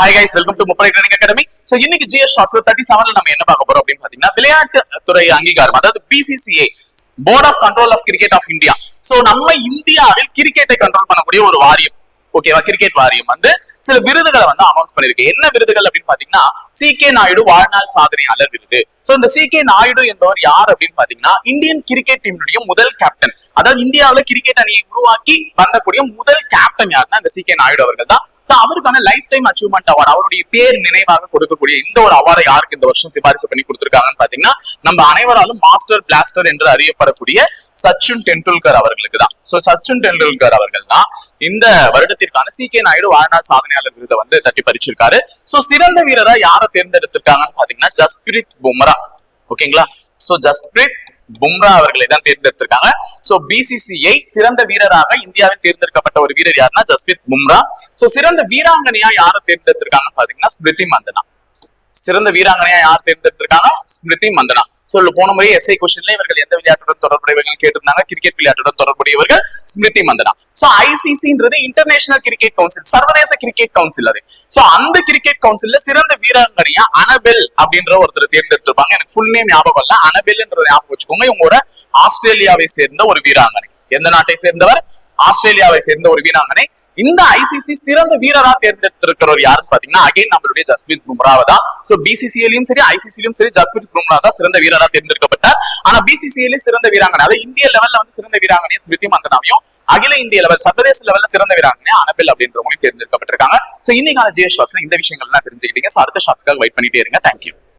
Hi guys welcome to Muppadai training academy so இன்னைக்கு GS shorts thirty செவன்ல நம்ம என்ன பார்க்க போறோம் அப்படின்னு பாத்தீங்கன்னா விளையாட்டு துறை அங்கீகாரம் அதாவது BCCI board of control of cricket of India so நம்ம இந்தியாவில் கிரிக்கெட்டை கண்ட்ரோல் பண்ணக்கூடிய ஒரு வாரியம். ஓகேவா கிரிக்கெட் வாரியம் வந்து சில விருதுகளை வந்து அனௌன்ஸ் பண்ணிருக்கு என்ன விருதுகள் அப்படின்னு பாத்தீங்கன்னா சி கே நாயுடு வாழ்நாள் சாதனையாளர் விருது. சோ இந்த சி கே நாயுடு என்பவர் யார் அப்படின்னு பாத்தீங்கன்னா இந்தியன் கிரிக்கெட் டீமுடைய முதல் கேப்டன் அதாவது இந்தியாவுல கிரிக்கெட் அணியை உருவாக்கி வந்தக்கூடிய முதல் கேப்டன் யாருன்னா இந்த சி கே நாயுடு அவர்கள் தான். சோ அவருக்கான லைஃப் டைம் அச்சீவ்மெண்ட் அவார்டு அவருடைய பேர் நினைவாக கொடுக்கக்கூடிய இந்த ஒரு அவார்டை யாருக்கு இந்த வருஷம் சிபாரிசு பண்ணி கொடுத்திருக்காங்கன்னு பாத்தீங்கன்னா நம்ம அனைவராலும் மாஸ்டர் பிளாஸ்டர் என்று அறியப்படக்கூடிய சச்சின் டெண்டுல்கர் அவர்களுக்கு தான் சோ சச்சின் டெண்டுல்கர் அவர்கள் தான் இந்த வருடத்திற்கான சி கே நாயுடு வாழ்நாள் சாதனையாளர் விருதை வந்து தட்டி பறிச்சிருக்காரு. சோ சிறந்த வீரரா யாரை தேர்ந்தெடுத்திருக்காங்கன்னு பாத்தீங்கன்னா ஜஸ்பிரித் பும்ரா. ஓகேங்களா சோ ஜஸ்பிரித் பும்ரா அவர்களை தான் தேர்ந்தெடுத்திருக்காங்க. சோ பிசிசிஐ சிறந்த வீரராக இந்தியாவில் தேர்ந்தெடுக்கப்பட்ட ஒரு வீரர் யாருன்னா ஜஸ்பிரித் பும்ரா. சோ சிறந்த வீராங்கனையா யாரை தேர்ந்தெடுத்திருக்காங்கன்னு பாத்தீங்கன்னா ஸ்மிருதி மந்தனா. சிறந்த வீராங்கனையா யார் தேர்ந்தெடுத்திருக்காங்க ஸ்மிருதி மந்தனா. சொல்லு போன முறை எஸ்ஐ கொஸ்டின்ல இவர்கள் எந்த விளையாட்டுடன் தொடர்புடையவர்கள் கேட்டிருந்தாங்க. கிரிக்கெட் விளையாட்டுடன் தொடர்புடையவர்கள் ஸ்மிருதி மந்தனா. சோ ஐசிசின்றது இன்டர்நேஷனல் கிரிக்கெட் கவுன்சில் சர்வதேச கிரிக்கெட் கவுன்சில் அது. சோ அந்த கிரிக்கெட் கவுன்சில்ல சிறந்த வீராங்கனையா அனபெல் அப்படின்ற ஒருத்தர் தேர்ந்தெடுத்திருப்பாங்க. எனக்கு ஃபுல் நேம் ஞாபகம் இல்ல. அனபெல்ன்றத ஞாபகம் வச்சுக்கோங்க. இவங்களோட ஆஸ்திரேலியாவை சேர்ந்த ஒரு வீராங்கனை. எந்த நாட்டை சேர்ந்தவர்? ஆஸ்திரேலியாவை சேர்ந்த ஒரு வீராங்கனை. இந்த ஐசிசி சிறந்த வீரரா தேர்ந்தெடுத்திருக்கிறவர் யாருன்னு பாத்தீங்கன்னா அகைன் நம்மளுடைய ஜஸ்பிரித் பும்ராவை தான். சோ பிசிசிஐலயும் சரி ஐசிசிலையும் சரி ஜஸ்பிரித் பும்ரா தான் சிறந்த வீரரா தேர்ந்தெடுக்கப்பட்டார். ஆனா பிசிசிஐல சிறந்த வீராங்கனை அதாவது இந்திய லெவல்ல வந்து சிறந்த வீராங்கனையும் ஸ்மிருதி மந்தனாவையும் அகில இந்திய லெவல் சர்வதேச லெவல்ல சிறந்த வீராங்கனை அனபெல் அப்படின்றவங்களையும் தேர்ந்தெடுக்கப்பட்டிருக்காங்க. சோ இன்னைக்கான ஜிஎஸ் ஷாட்ஸ்ல இந்த விஷயங்கள் எல்லாம் தெரிஞ்சுக்கிட்டீங்க. So அடுத்த ஷாட்ஸ்க்காக வெயிட் பண்ணிட்டே இருங்க. தேங்க்யூ